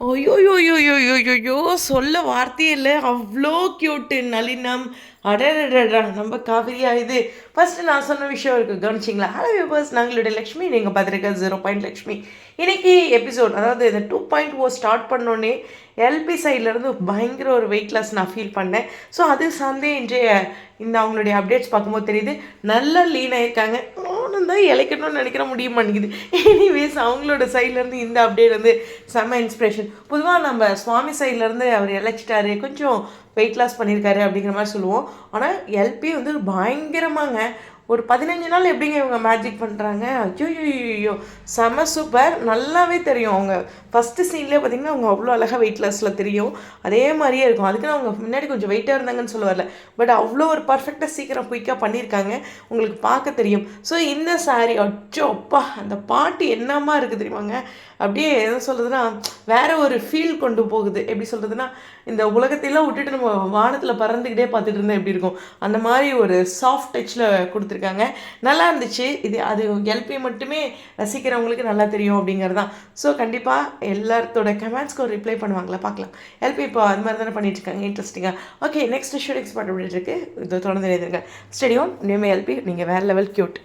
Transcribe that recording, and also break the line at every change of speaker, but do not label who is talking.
ஐயோயோயோயோயோயோ சொல்ல வார்த்தையே இல்லை. அவ்வளோ க்யூட்டு நளினம். அடடா நம்ம காவிரியா இது. ஃபஸ்ட்டு நான் சொன்ன விஷயம் இருக்குது கவனிச்சிங்களா? ஹலோ வியூபர்ஸ் நாங்களுடைய லக்ஷ்மி. நீங்கள் பார்த்துருக்க ஜீரோ பாயிண்ட் லக்ஷ்மி. இன்றைக்கி எபிசோட் அதாவது இந்த டூ பாயிண்ட் ஓ ஸ்டார்ட் பண்ணோன்னே எல்பி சைட்லேருந்து பயங்கர ஒரு வெயிட் லாஸ் நான் ஃபீல் பண்ணேன். ஸோ அது சார்ந்தே இன்றைய இந்த அவங்களுடைய அப்டேட்ஸ் பார்க்கும்போது தெரியுது. நல்லா லீனாக இருக்காங்க நானும் தான் இழைக்கணும்னு நினைக்கிற முடிய மாட்டேங்குது. எனிவேஸ் அவங்களோட சைட்லேருந்து இந்த அப்டேட் வந்து செம்ம இன்ஸ்பிரேஷன் பொதுவாக நம்ம சுவாமி சைட்லேருந்து அவர் இழைச்சிட்டாரு கொஞ்சம் வெயிட் லாஸ் பண்ணியிருக்காரு அப்படிங்கிற மாதிரி சொல்லுவோம். ஆனால் எல்பி வந்து பயங்கரமாங்க. ஒரு பதினஞ்சு நாள் எப்படிங்க இவங்க மேஜிக் பண்ணுறாங்க ஐயோ செம சூப்பர் நல்லாவே தெரியும் அவங்க. ஃபஸ்ட்டு சீன்லேயே பார்த்திங்கன்னா அவங்க அவ்வளோ அழகாக வெயிட் லாஸில் தெரியும். அதே மாதிரியே இருக்கும். அதுக்கு அவங்க முன்னாடி கொஞ்சம் வெயிட்டாக இருந்தாங்கன்னு சொல்ல பட் அவ்வளோ ஒரு பர்ஃபெக்டாக சீக்கிரம் குயிக்காக பண்ணியிருக்காங்க. உங்களுக்கு பார்க்க தெரியும். ஸோ இந்த சாரீ அச்சோ அப்பா அந்த பாட்டு என்னமா இருக்குது தெரியுமாங்க? அப்படியே என்ன சொல்கிறதுனா வேறு ஒரு ஃபீல் கொண்டு போகுது. எப்படி சொல்கிறதுனா இந்த உலகத்தையெல்லாம் விட்டுட்டு நம்ம வானத்தில் பறந்துக்கிட்டே பார்த்துட்டு இருந்தால் எப்படி இருக்கும்? அந்த மாதிரி ஒரு சாஃப்ட் டச்சில் கொடுத்துருக்காங்க நல்லா இருந்துச்சு. இது அது எல்பி மட்டுமே ரசிக்கிறவங்களுக்கு நல்லா தெரியும் அப்படிங்கிறது தான் ஸோ கண்டிப்பாக எல்லாத்தோட கமெண்ட்ஸ்க்கு ஒரு ரிப்ளை பண்ணுவாங்களா? பார்க்கலாம் எல்பி இப்போ அது மாதிரி தானே பண்ணிட்டு இருக்காங்க இன்ட்ரெஸ்டிங்காக ஓகே நெக்ஸ்ட் ஷூட் எக்ஸ்பர்ட் அப்படி இருக்கு. இது தொடர்ந்து எழுதுங்க ஸ்டெடியோன் இனிமேல் எல்பி நீங்கள் வேறு லெவல் க்யூட்